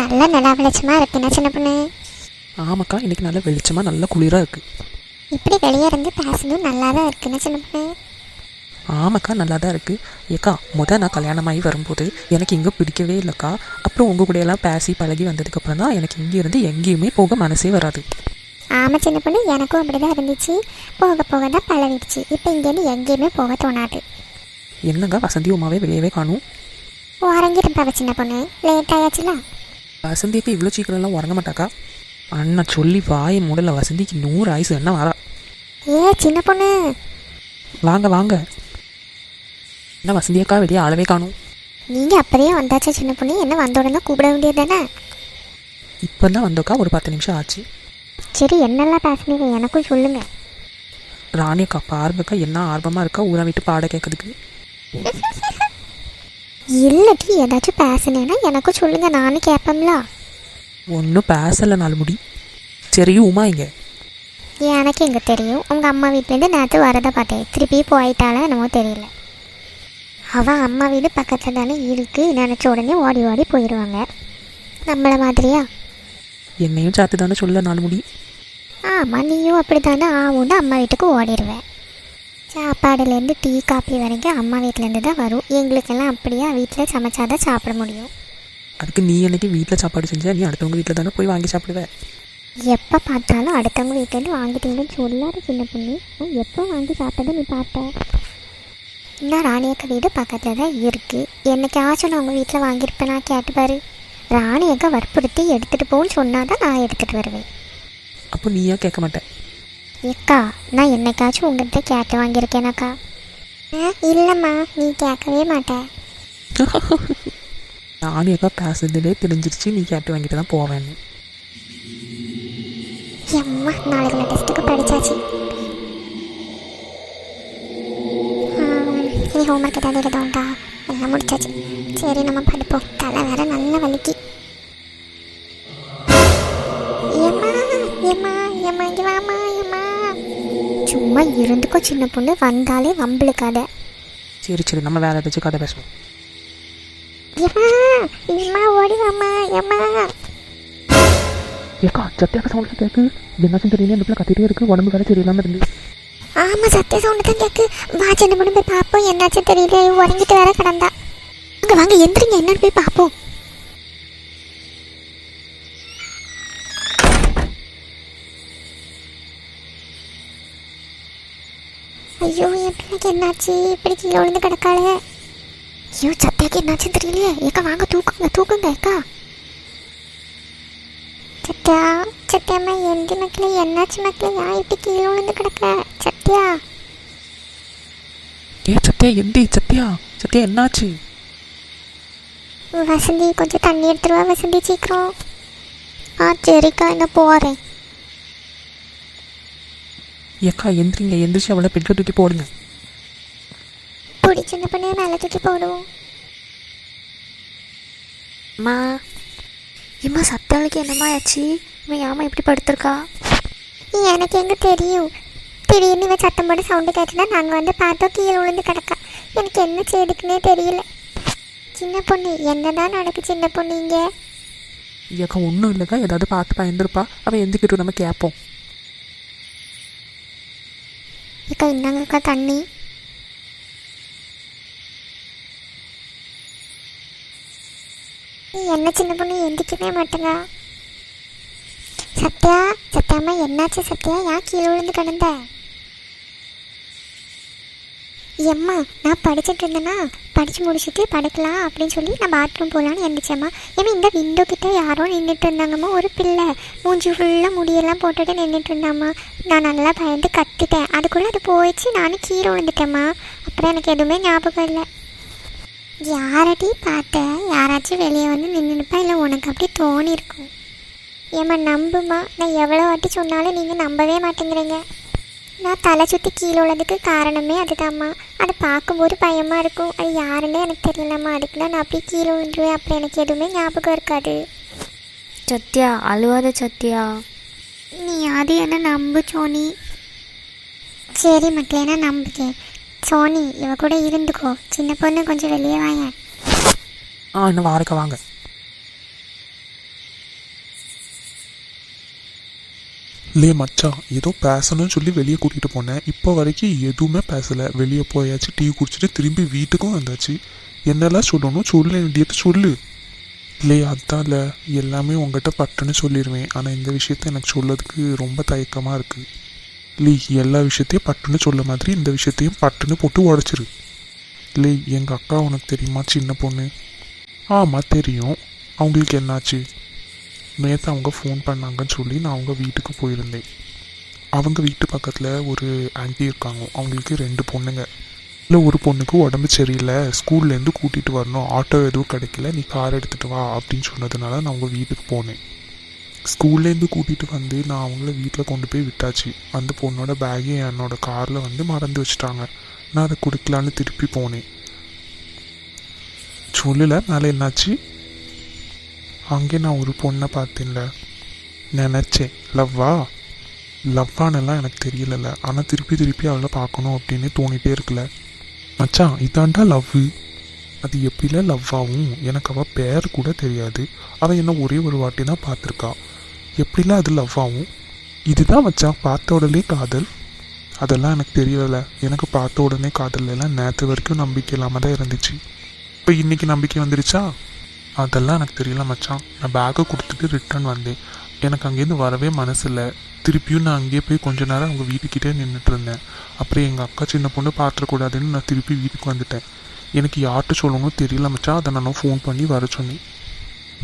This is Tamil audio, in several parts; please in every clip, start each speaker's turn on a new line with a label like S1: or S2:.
S1: நல்ல நிலா வெளிச்சமாக இருக்குண்ணா சின்ன பொண்ணு?
S2: ஆமாக்கா இன்னைக்கு நல்ல வெளிச்சமாக நல்ல குளிராக இருக்குது
S1: இப்படி வெளியே இருந்து பேசணும் நல்லா தான் இருக்குண்ணா சின்ன பொண்ணு?
S2: ஆமாக்கா நல்லா தான் இருக்குது ஏக்கா முத நான் கல்யாணமாகி வரும்போது எனக்கு இங்கே பிடிக்கவே இல்லைக்கா. அப்புறம் உங்கள் கூட எல்லாம் பேசி பழகி வந்ததுக்கப்புறம் தான் எனக்கு இங்கே இருந்து எங்கேயுமே போக மனசே வராது.
S1: ஆமாம் சின்ன பொண்ணு எனக்கும் அப்படி தான் இருந்துச்சு. போக போக தான் பழகிடுச்சு. இப்போ இங்கேருந்து எங்கேயுமே போக தோணாது.
S2: என்னங்க வசந்தி உமாவே வெளியவே காணும்?
S1: உறங்கிருப்பாவ சின்ன பொண்ணு. லேட் ஆயாச்சுல?
S2: வசந்திக்கு இவ்வளோ சீக்கிரம்லாம் உறங்க மாட்டாக்கா? அண்ணா சொல்லி வாயை மூடல வசந்திக்கு நூறு ஆயுசு என்ன வரா.
S1: ஏ சின்ன பொண்ணு.
S2: வாங்க வாங்க. என்ன வசந்தியக்கா வெளியே ஆளவே காணும்.
S1: நீங்கள் அப்படியே வந்தாச்சா சின்ன பொண்ணு? என்ன வந்த உடனே கூப்பிட வேண்டியது தானே
S2: இப்போ தான் வந்தோக்கா ஒரு பத்து நிமிஷம் ஆச்சு.
S1: சரி என்னெல்லாம் பேசுனீங்க? எனக்கும் சொல்லுங்க.
S2: ராணி அக்கா பாருங்கக்கா என்ன ஆர்வமாக இருக்கா ஊரை விட்டு பாட கேட்கறதுக்கு.
S1: இல்லாட்டி ஏதாச்சும் பேசுனேன்னா எனக்கும் சொல்லுங்க நானும் கேட்பேன்ல
S2: ஒன்றும் பேசலை நாலு முடி சரி உமா இங்க.
S1: எனக்கு எங்கே தெரியும். உங்கள் அம்மா வீட்டிலேருந்து நேற்று வரதை பார்த்தேன். திருப்பி போயிட்டாளா என்னமோ தெரியல. அவள் அம்மா வீடு பக்கத்தில் தானே இருக்கு. நினச்ச உடனே ஓடி ஓடி போயிடுவாங்க நம்மள மாதிரியா?
S2: என்னையும் சேர்த்து தானே சொல்ல நாலு முடி
S1: ஆமாம் நீயும் அப்படி தானே ஆவுன்னு அம்மா வீட்டுக்கு ஓடிடுவேன். சாப்பாடுலேருந்து டீ காஃபி வரைக்கும் அம்மா வீட்டிலேருந்து தான் வரும். எங்களுக்கெல்லாம் அப்படியே வீட்டில் சமைச்சாதான் சாப்பிட முடியும்.
S2: அதுக்கு நீ என்னைக்கு வீட்டில் சாப்பாடு செஞ்சா நீ அடுத்தவங்க வீட்டில் தானே போய் வாங்கி சாப்பிடுவ.
S1: எப்போ பார்த்தாலும் அடுத்தவங்க வீட்டிலேருந்து வாங்கிட்டீங்கன்னு சொல்லாத சின்ன பொண்ணு. எப்போ வாங்கி சாப்பிட்டதை நீ பார்த்த இன்னும் ராணியக்க வீடு பக்கத்தில் தான் இருக்குது என்னைக்காச்சும் நான் உங்கள் வீட்டில் வாங்கியிருப்பேன் நான் கேட்டு பாரு. ராணியக்க வற்புறுத்தி எடுத்துகிட்டு போன்னு சொன்னால் தான் நான் எடுத்துகிட்டு வருவேன்.
S2: அப்போ நீ ஏன் கேட்க மாட்டேன்
S1: ஏக்கா நான் என்னைக்காச்சும் உங்கள்கிட்ட கேட்டு வாங்கியிருக்கேனாக்கா. இல்லைம்மா நீ கேட்கவே மாட்டேன்
S2: நானும் அக்கா பேசுறதுலே தெரிஞ்சிருச்சு நீ கேட்டு வாங்கிட்டு தான் போவேன்னு.
S1: எம்மா நாளைக்கு டெஸ்ட்டுக்கு படித்தாச்சு நீ ஹோம்ஒர்க் ஏதாவது எழுதவுண்டா எல்லாம் முடிச்சாச்சு. சரி நம்ம படிப்போம். தலை வேற நல்ல வலிக்கு. சும்மா இருந்துக்கோ சின்ன பொண்ணு. வந்தாலே வம்பிழுக்காத
S2: சரி சரி நம்ம வேற ஏதாச்சும் கதை பேசுவோம்.
S1: ஏம்மா ஓடி வாம்மா ஏம்மா.
S2: ஏக்கா சத்தியாக சவுண்ட் கேட்கு என்னாச்சும் தெரியல இந்த பிள்ளை கத்திட்டே இருக்கு. உடம்பு வேற சரியில்லாம இருந்து.
S1: ஆமா சத்திய சவுண்டு தான் கேக்கு வா சின்ன பொண்ணு போய் பார்ப்போம் என்னாச்சும் தெரியல உறங்கிட்டு வேற கிடந்தா. அங்க வாங்க எந்திரிங்க. என்னன்னு போய் பார்ப்போம் ஐயோ என் பிள்ளைக்கு என்னாச்சு? இப்படி கீழே விழுந்து கிடக்காளே. ஐயோ சத்தியாக்கு என்னாச்சுன்னு தெரியலையே. ஏக்கா வாங்க தூக்குங்க தூக்குங்க ஏக்கா. சத்யா சத்யாம்மா எந்த மக்களே என்னாச்சு மக்களே? ஏன் இப்படி கீழே விழுந்து கிடக்க? சத்யா.
S2: ஏ சத்தியா எந்தி சத்தியா சத்தியா என்னாச்சு?
S1: வசந்தி கொஞ்சம் தண்ணி எடுத்துருவா வசந்தி சீக்கிரம். ஆ சரிக்கா நான் போகிறேன்
S2: ஏக்கா எந்திரிங்க எந்திரிச்சு அவளை பெட்ல தூக்கி போடுங்க.
S1: பிடி சின்ன பண்ணி மேலே தூக்கி போடுவோம்.
S3: அம்மா இம்மா சத்தாளுக்கு என்னம்மா ஆச்சு? இவன் ஏமா இப்படி படுத்திருக்கா?
S1: எனக்கு எங்க தெரியும்? திடீர்னு இவன் சத்தம் போட்டு சவுண்டு கேட்டுனா நாங்கள் வந்து பார்த்தோம் கீழே விழுந்து கிடக்கா. எனக்கு என்ன செய்யுதுக்குன்னே தெரியல. சின்ன பொண்ணு என்னதான் நடக்கு சின்ன பொண்ணு இங்கே?
S2: ஏக்கா ஒன்றும் இல்லைக்கா ஏதாவது பார்த்து பயந்துருப்பா. அவன் எந்திக்கிட்டு நம்ம கேட்போம்
S1: இக்கா இந்தாங்கக்கா தண்ணி. நீ என்ன சின்ன பொண்ணு எந்திக்கவே மாட்டேங்க சத்யா சத்யாம்மா என்னாச்சு சத்யா? ஏன் கீழே விழுந்து கிடந்த? எம்மா நான் படிச்சுட்டு இருந்தேன்னா படித்து முடிச்சுட்டு படுக்கலாம் அப்படின்னு சொல்லி நான் பாத்ரூம் போகலான்னு எழுந்துச்சேம்மா ஏமா இந்த விண்டோ கிட்டே யாரோ நின்றுட்டு இருந்தாங்கம்மா ஒரு பிள்ளை. மூஞ்சி ஃபுல்லாக முடியெல்லாம் போட்டுட்டு நின்றுட்டு இருந்தாம்மா. நான் நல்லா பயந்து கத்திட்டேன். அதுக்குள்ளே அது போயிடுச்சு நானும் கீழே விழுந்துட்டேம்மா. அப்புறம் எனக்கு எதுவுமே ஞாபகம் இல்லை. யாரடி பார்த்தேன் யாராச்சும் வெளியே வந்து நின்றுப்பா இல்லை உனக்கு அப்படி தோணியிருக்கும் ஏம்மா நம்புமா நான் எவ்வளோ வாட்டி சொன்னாலும் நீங்கள் நம்பவே மாட்டேங்கிறீங்க. நான் தலை சுற்றி கீழே உள்ளதுக்கு காரணமே அதுதாம்மா. அதை பார்க்கும்போது பயமாக இருக்கும். அது யாருன்னே எனக்கு தெரியலம்மா. அதுக்கு தான் நான் அப்படியே கீழே விழுந்துருவேன். அப்புறம் எனக்கு எதுவுமே ஞாபகம் இருக்காது.
S3: சத்யா அழுவாத சத்யா.
S1: நீ அது என்ன நம்பு சோனி? சரி மக்களே நான் நம்புக்கேன் சோனி இவ கூட இருந்துக்கோ. சின்ன பொண்ணு கொஞ்சம் வெளியே வாங்க
S2: ஆ இன்னும் வாரக்கா வாங்க.
S4: லே மச்சான் ஏதோ பேசணும்னு சொல்லி வெளியே கூட்டிகிட்டு போனேன். இப்போ வரைக்கும் எதுவுமே பேசலை. வெளியே போயாச்சு டீ குடிச்சிட்டு திரும்பி வீட்டுக்கும் வந்தாச்சு. என்னெல்லாம் சொல்லணும்? சொல்ல வேண்டியது சொல்லு. இல்லை அதான் இல்லை எல்லாமே உங்ககிட்ட பட்டுன்னு சொல்லிடுவேன் ஆனால் இந்த விஷயத்த எனக்கு சொல்லதுக்கு ரொம்ப தயக்கமாக இருக்குது லே எல்லா விஷயத்தையும் பட்டுன்னு சொல்ல மாதிரி இந்த விஷயத்தையும் பட்டுன்னு போட்டு உடச்சிரு. லே எங்கள் அக்கா உனக்கு தெரியுமா? சின்ன பொண்ணு. ஆமாம் தெரியும். அவங்களுக்கு என்னாச்சு? நேற்று அவங்க ஃபோன் பண்ணாங்கன்னு சொல்லி நான் அவங்க வீட்டுக்கு போயிருந்தேன். அவங்க வீட்டு பக்கத்தில் ஒரு ஆன்ட்டி இருக்காங்க. அவங்களுக்கு ரெண்டு பொண்ணுங்க. இல்லை ஒரு பொண்ணுக்கு உடம்பு சரியில்லை. ஸ்கூல்லேருந்து கூட்டிகிட்டு வரணும். ஆட்டோ எதுவும் கிடைக்கல. நீ கார் எடுத்துகிட்டு வா அப்படின்னு சொன்னதுனால நான் அவங்க வீட்டுக்கு போனேன். ஸ்கூல்லேருந்து கூட்டிகிட்டு வந்து நான் அவங்கள வீட்டில் கொண்டு போய் விட்டாச்சு. அந்த பொண்ணோட பேக்கை என்னோட காரில் வந்து மறந்து வச்சுட்டாங்க. நான் அதை கொடுக்கலான்னு திருப்பி போனேன். சொல்லலை. மேலே என்னாச்சு? அங்கே நான் ஒரு பொண்ணை பார்த்தேன்ல. நினச்சேன் லவ்வா? லவ்வானெல்லாம் எனக்கு தெரியலல்ல. ஆனால் திருப்பி திருப்பி அவளை பார்க்கணும் அப்படின்னு தோணிட்டே இருக்குல்ல. மச்சான் இதாண்டா லவ்வு. அது எப்படில லவ்வாகவும் எனக்கு அவள் பேர் கூட தெரியாது. அவள் என்ன ஒரே ஒரு வாட்டி தான் பார்த்துருக்கா. எப்படிலாம் அது லவ்வாகவும் இதுதான் மச்சான் பார்த்த உடனே காதல். அதெல்லாம் எனக்கு தெரியலை எனக்கு பார்த்த உடனே காதல் எல்லாம் நேற்று வரைக்கும் நம்பிக்கை இல்லாமல் தான் இருந்துச்சு. இப்போ இன்னைக்கு நம்பிக்கை வந்துருச்சா? அதெல்லாம் எனக்கு தெரியல மச்சான். நான் பேக்கை கொடுத்துட்டு ரிட்டர்ன் வந்தேன். எனக்கு அங்கேருந்து வரவே மனசு இல்லை திருப்பியும் நான் அங்கேயே போய் கொஞ்ச நேரம் அவங்க வீட்டுக்கிட்டே நின்றுட்டு இருந்தேன். அப்புறம் எங்கள் அக்கா சின்ன பொண்ணு பார்த்துடக்கூடாதுன்னு நான் திருப்பி வீட்டுக்கு வந்துட்டேன். எனக்கு யார்கிட்ட சொல்லணும்னு தெரியல மச்சான். அதை நான் ஃபோன் பண்ணி வர சொன்னேன்.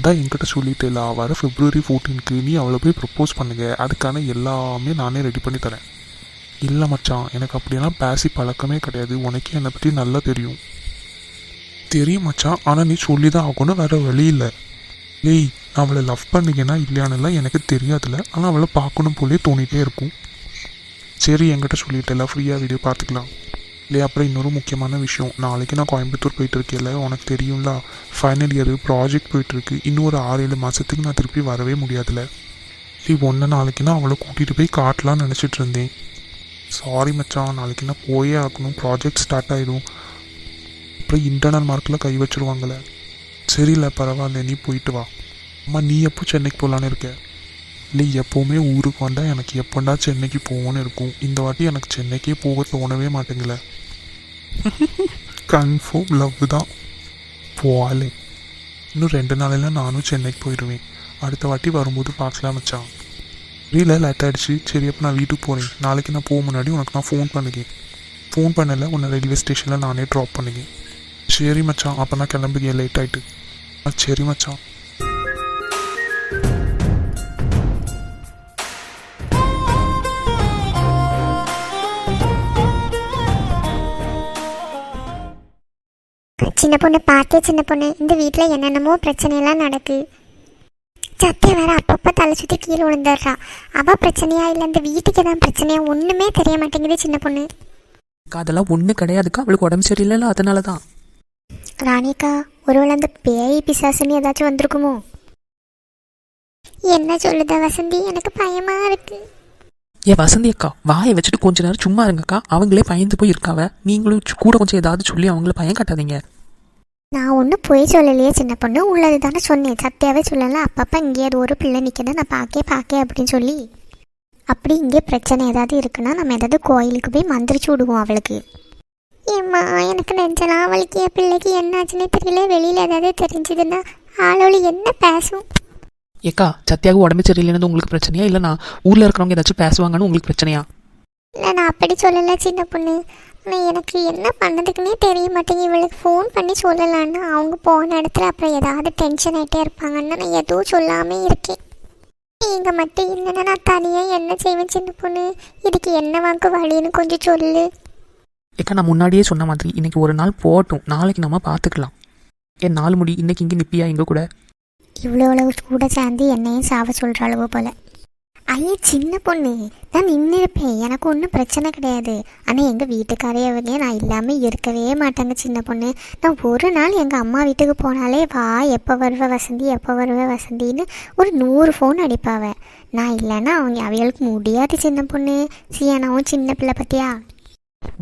S4: தான் என்கிட்ட சொல்லிட்டேல வர ஃபிப்ரவரி ஃபோர்டீனுக்கு நீ அவளை போய் ப்ரப்போஸ் பண்ணுங்க. அதுக்கான எல்லாமே நானே ரெடி பண்ணி தரேன். இல்லை மச்சான். எனக்கு அப்படியெல்லாம் பேசி பழக்கமே கிடையாது. உனக்கே என்னை பற்றி நல்லா தெரியும். தெரியும் மச்சான் ஆனால் நீ சொல்லி தான் ஆகணும். வேற வழி இல்லை. ஏய் நான் அவளை லவ் பண்ணிக்கனா இல்லையானெல்லாம் எனக்கு தெரியாதுல்ல ஆனால் அவளை பார்க்கணும் போலே தோணிகிட்டே இருக்கும். சரி என்கிட்ட சொல்லிட்டல. ஃப்ரீயாக வீடியோ பார்த்துக்கலாம். இல்லையா அப்புறம் இன்னொரு முக்கியமான விஷயம். நாளைக்கு நான் கோயம்புத்தூர் போயிட்டுருக்கேன்ல உனக்கு தெரியும்ல. ஃபைனல் இயர் ப்ராஜெக்ட் போயிட்டுருக்கு. இன்னும் ஒரு ஆறு ஏழு மாதத்துக்கு நான் திருப்பி வரவே முடியாதுல்ல நீ ஒன்று நாளைக்கு நான் அவளை கூட்டிகிட்டு போய் காட்டலாம்னு நினச்சிட்டு இருந்தேன். சாரி மச்சான். நாளைக்கு நான் போயே ஆகணும். ப்ராஜெக்ட் ஸ்டார்ட் ஆகிடும் அப்புறம் இன்டர்னல் மார்க்கில் கை வச்சுருவாங்களே. சரியில்ல பரவாயில்ல நீ போயிட்டு வா. அம்மா நீ எப்போ சென்னைக்கு போகலான்னு இருக்க? இல்லை எப்போவுமே ஊருக்கு வந்தால் எனக்கு எப்போண்டா சென்னைக்கு போகணும்னு இருக்கும். இந்த வாட்டி எனக்கு சென்னைக்கே போக தோணவே மாட்டேங்கல கன்ஃபார்ம் லவ் தான். போவாலே இன்னும் ரெண்டு நாளெல்லாம் நானும் சென்னைக்கு போயிடுவேன் அடுத்த வாட்டி வரும்போது பார்க்கலாம் வச்சான் புரியல லேட் ஆகிடுச்சு சரி அப்போ நான் வீட்டுக்கு போகிறேன் நாளைக்கு நான் போக முன்னாடி உனக்கு நான் ஃபோன் பண்ணுங்க ஃபோன் பண்ணலை உன்னை ரயில்வே ஸ்டேஷனில் நானே ட்ராப் பண்ணுங்க சரி மச்சான் அப்போ நான் கிளம்புங்க லேட் ஆயிட்டு. ஆ சரி மச்சான்.
S1: சின்ன பொண்ணு பார்த்தே சின்ன பொண்ணு? இந்த வீட்டில் என்னென்னமோ பிரச்சனையெல்லாம் நடக்கு. சத்திய வேற அப்பப்போ தலை சுற்றி கீழே விழுந்துடுறா. அவள் பிரச்சனையா இல்லை இந்த வீட்டுக்கு தான் பிரச்சனையா ஒன்றுமே தெரிய மாட்டேங்குது சின்ன பொண்ணு.
S2: அதெல்லாம் ஒன்றும் கிடையாதுக்கா. அவளுக்கு உடம்பு சரியில்லைல்ல அதனால தான்
S1: ராணிக்கா ஒருவேளை அந்த பேய் பிசாசுன்னு ஏதாச்சும் வந்திருக்குமோ? என்ன சொல்லுத வசந்தி? எனக்கு பயமா இருக்கு.
S2: ஏ வசந்தி அக்கா வாயை வச்சுட்டு கொஞ்ச நேரம் சும்மா இருங்கக்கா. அவங்களே பயந்து போய் இருக்காவ நீங்களும் சு- கூட கொஞ்சம் ஏதாவது சொல்லி அவங்கள பயம் காட்டாதீங்க.
S1: நான் ஒன்றும் பொய் சொல்லலையே சின்ன பொண்ணு. உள்ளது தானே சொன்னேன். சத்தியாவே சொல்லல. அப்பப்போ இங்கேயாவது ஒரு பிள்ளை நிற்கதான் நான் பார்க்கே பார்க்கே அப்படின்னு சொல்லி. அப்படி இங்கே பிரச்சனை ஏதாவது இருக்குன்னா நம்ம ஏதாவது கோயிலுக்கு போய் மந்திரிச்சு விடுவோம் அவளுக்கு. ஏம்மா எனக்கு நெஞ்சலாம் அவளுக்கு என் பிள்ளைக்கு என்னாச்சுன்னே தெரியல. வெளியில் ஏதாவது தெரிஞ்சதுன்னா ஆளோளி என்ன பேசும்?
S2: ஏக்கா சத்யாவுக்கு உடம்பு சரியில்லைன்னு உங்களுக்கு பிரச்சனையா? இல்லை நான் ஊரில் இருக்கிறவங்க ஏதாச்சும் பேசுவாங்கன்னு உங்களுக்கு பிரச்சனையா?
S1: இல்லை நான் அப்படி சொல்லலை சின்ன பொண்ணு. ஆனால் எனக்கு என்ன பண்ணதுக்குன்னே தெரிய மாட்டேங்குது. இவளுக்கு ஃபோன் பண்ணி சொல்லலான்னா. அவங்க போன இடத்துல அப்புறம் ஏதாவது டென்ஷன் ஆகிட்டே இருப்பாங்கன்னு நான் எதுவும் சொல்லாமே இருக்கேன். நீங்கள் மட்டும் இல்லைன்னா நான் தனியாக என்ன செய்வேன் சின்ன பொண்ணு? இதுக்கு என்ன வாக்கு வழின்னு கொஞ்சம் சொல்லு.
S2: ஏக்கா நான் முன்னாடியே சொன்ன மாதிரி இன்றைக்கி ஒரு நாள் போகட்டும் நாளைக்கு நம்ம பார்த்துக்கலாம் என் நாலு முடி இன்னைக்கு இங்கே நிப்பியா எங்கள் கூட?
S1: இவ்வளோ அளவு கூட சேர்ந்து என்னையும் சாவ சொல்கிற அளவு போல. ஐயே சின்ன பொண்ணு நான் நின்று இருப்பேன் எனக்கு ஒன்றும் பிரச்சனை கிடையாது. ஆனால் எங்கள் வீட்டுக்காரையவங்க நான் இல்லாமல் இருக்கவே மாட்டாங்க சின்ன பொண்ணு. நான் ஒரு நாள் எங்கள் அம்மா வீட்டுக்கு போனாலே வா எப்போ வருவ வசந்தி எப்போ வருவ வசந்தின்னு ஒரு நூறு ஃபோன் அடிப்பாவ. நான் இல்லைன்னா அவங்க அவைகளுக்கு முடியாது சின்ன பொண்ணு. சியானாவும் சின்ன பிள்ளை பற்றியா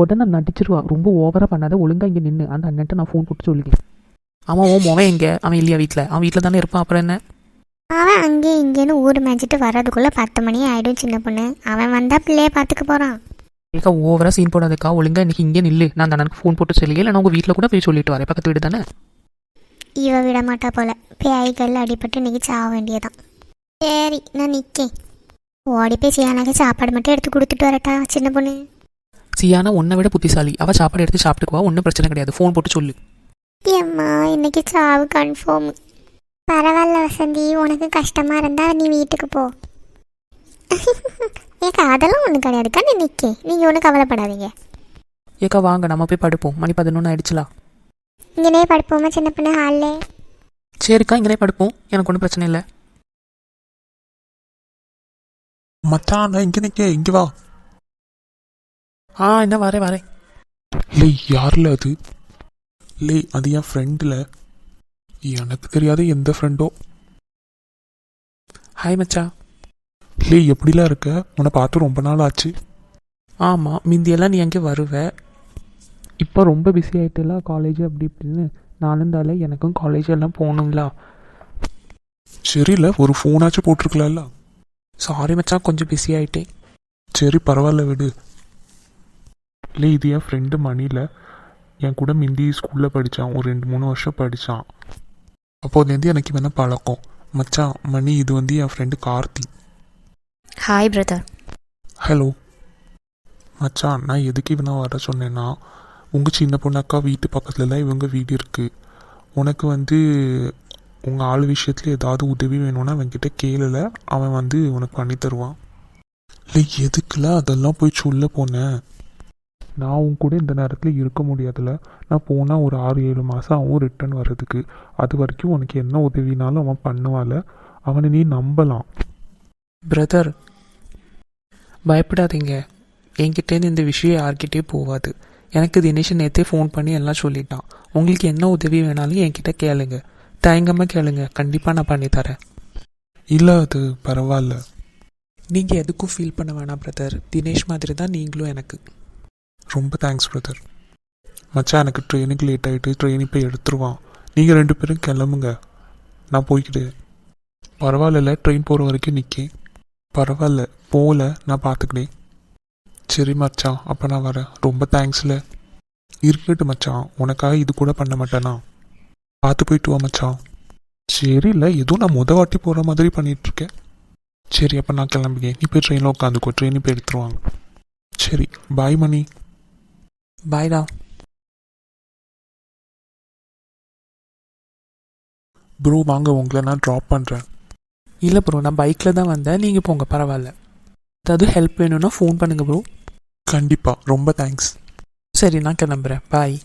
S2: உடனே நடிச்சிருவா. ரொம்ப ஓவராக பண்ணாத ஒழுங்கா இங்கே நின்று அந்த அண்ணன்ட்ட நான் ஃபோன் போட்டு சொல்லிக்கிறேன். அவன் உன் மொவன் எங்க? அவன் இல்லையா வீட்டில் அவன் வீட்டில் தானே இருப்பான். அப்புறம் என்ன?
S1: அவன் அங்கேயும் இங்கேன்னு ஊர் மேய்ச்சிட்டு வர்றதுக்குள்ளே பத்து மணி ஆயிடும் சின்ன பொண்ணு. அவன் வந்தால் பிள்ளைய பார்த்துக்க போகிறான்
S2: ஏக்கா ஓவரா சீன் போடாதக்கா. ஒழுங்கா இன்னைக்கு இங்கே நில்லு. நான் அந்த அண்ணனுக்கு ஃபோன் போட்டு சொல்லி இல்லை நான் உங்கள் வீட்டில் கூட போய் சொல்லிட்டு வரேன். பக்கத்து வீடு தானே?
S1: இவ விட மாட்டா போல. பேய்கள் அடிபட்டு இன்னைக்கு சாக வேண்டியதான் சரி நான் நிற்கேன் ஓடி போய் சியானாக்கு சாப்பாடு மட்டும் எடுத்து கொடுத்துட்டு வரட்டா சின்ன பொண்ணு.
S2: சியானா உன்னை விட புத்திசாலி. அவள் சாப்பாடு எடுத்து சாப்பிட்டுக்குவா. ஒன்றும் பிரச்சனை கிடையாது. ஃபோன் போட்டு சொல்லு.
S1: ஏம்மா இன்னைக்கு சாவு கன்ஃபார்ம் பரவாயில்ல வசந்தி. உனக்கு கஷ்டமா இருந்தா நீ வீட்டுக்கு போ. ஏக்கா அதெல்லாம் ஒன்றும் கிடையாதுக்கா நீ நிற்கே நீங்கள் ஒன்றும் கவலைப்படாதீங்க.
S2: ஏக்கா வாங்க. நம்ம போய் படுப்போம். மணி பதினொன்று ஆயிடுச்சுலாம்
S1: இங்கனே படுப்போமா சின்ன பொண்ணு ஹாலில்
S2: சரிக்கா இங்கே படுப்போம். எனக்கு ஒன்றும் பிரச்சனை இல்லை.
S4: மச்சான் இங்கே நிற்க இங்கே வா.
S2: ஆ என்ன வரேன் வரேன்.
S4: லே யாரில் அது? லே அது என் ஃப்ரெண்டில் எனக்கு தெரியாத எந்த ஃப்ரெண்டோ
S2: ஹாய் மச்சா.
S4: லே எப்படிலாம் இருக்க? உன்னை பார்த்து ரொம்ப நாள் ஆச்சு.
S2: ஆமாம் மிந்தியெல்லாம் நீ எங்கே வருவ. இப்போ ரொம்ப பிஸி ஆகிட்டல காலேஜ் அப்படி இப்படின்னு. நானுந்தாலே எனக்கும் காலேஜ் எல்லாம் போகணும்ல.
S4: சரியில்ல ஒரு ஃபோனாச்சும் போட்டிருக்கலாம்ல.
S2: சாரி மச்சான் கொஞ்சம் பிஸி ஆகிட்டேன்
S4: சரி பரவாயில்ல விடு. இல்லை இது என் ஃப்ரெண்டு மணியில் என் கூட மிந்தி ஸ்கூலில் படித்தான் ஒரு ரெண்டு மூணு வருஷம் படித்தான் அப்போதுலேருந்து எனக்கு இவனை பழக்கம். மச்சான் மணி இது வந்து என் friend Karthi.
S3: Hi brother
S4: hello மச்சான் நான் எதுக்கு இவனை வர சொன்னேன்னா உங்கள் சின்ன பொண்ணு அக்கா வீட்டு பக்கத்தில் தான் இவங்க வீடு இருக்குது உனக்கு வந்து உங்கள் ஆள் விஷயத்தில் ஏதாவது உதவி வேணும்னா அவன்கிட்ட கேளல. அவன் வந்து உனக்கு பண்ணி தருவான். இல்லை எதுக்குல அதெல்லாம் போய் சொல்ல போனேன் நான் உன் கூட இந்த நேரத்தில் இருக்க முடியாதுல. நான் போனால் ஒரு ஆறு ஏழு மாதம் ஆகும் ரிட்டர்ன் வர்றதுக்கு. அது வரைக்கும் உனக்கு என்ன உதவினாலும் அவன் பண்ணுவால. அவனை நீ நம்பலாம்.
S2: பிரதர் பயப்படாதீங்க. என்கிட்டேருந்து இந்த விஷயம் யார்கிட்டயும் போகாது. எனக்கு தினேஷ் நேற்றே ஃபோன் பண்ணி எல்லாம் சொல்லிட்டான். உங்களுக்கு என்ன உதவி வேணாலும் என்கிட்ட கேளுங்க. தயங்காமல் கேளுங்க. கண்டிப்பாக நான் பண்ணித்தரேன்
S4: இல்லை அது பரவாயில்ல.
S2: நீங்கள் எதுக்கும் ஃபீல் பண்ண வேணாம் பிரதர் தினேஷ் மாதிரி தான் நீங்களும் எனக்கு.
S4: ரொம்ப தேங்க்ஸ் பிரதர் மச்சான் எனக்கு ட்ரெயினுக்கு லேட் ஆகிட்டு ட்ரெயின் இப்போ எடுத்துருவான். நீங்கள் ரெண்டு பேரும் கிளம்புங்க. நான் போய்க்கிட்டு பரவாயில்ல ட்ரெயின் போகிற வரைக்கும் நிற்கேன் பரவாயில்ல போகல நான் பார்த்துக்கிட்டேன் சரி மச்சான் அப்போ நான் வரேன். ரொம்ப தேங்க்ஸ்ல இருக்கட்டு மச்சான். உனக்காக இது கூட பண்ண மாட்டேனா? பார்த்து போயிட்டு வா மச்சான். சரி இல்லை எதுவும் நான் முத வாட்டி போகிற மாதிரி பண்ணிகிட்ருக்கேன் சரி அப்போ நான் கிளம்புகிறேன். நீ போய் ட்ரெயினில் உட்காந்துக்கோ. ட்ரெயின் போய் எடுத்துருவாங்க. சரி பாய் மணி.
S2: பாய்டா
S4: ப்ரோ வாங்க உங்களை நான் ட்ராப் பண்ணுறேன்
S2: இல்லை ப்ரோ நான் பைக்கில் தான் வந்தேன். நீங்கள் போங்க பரவாயில்ல. ஏதாவது ஹெல்ப் வேணும்னா ஃபோன் பண்ணுங்கள் ப்ரோ
S4: கண்டிப்பாக ரொம்ப தேங்க்ஸ்
S2: சரி நான் கிளம்புறேன். பாய்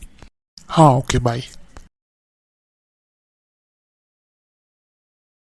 S4: ஆ ஓகே பாய்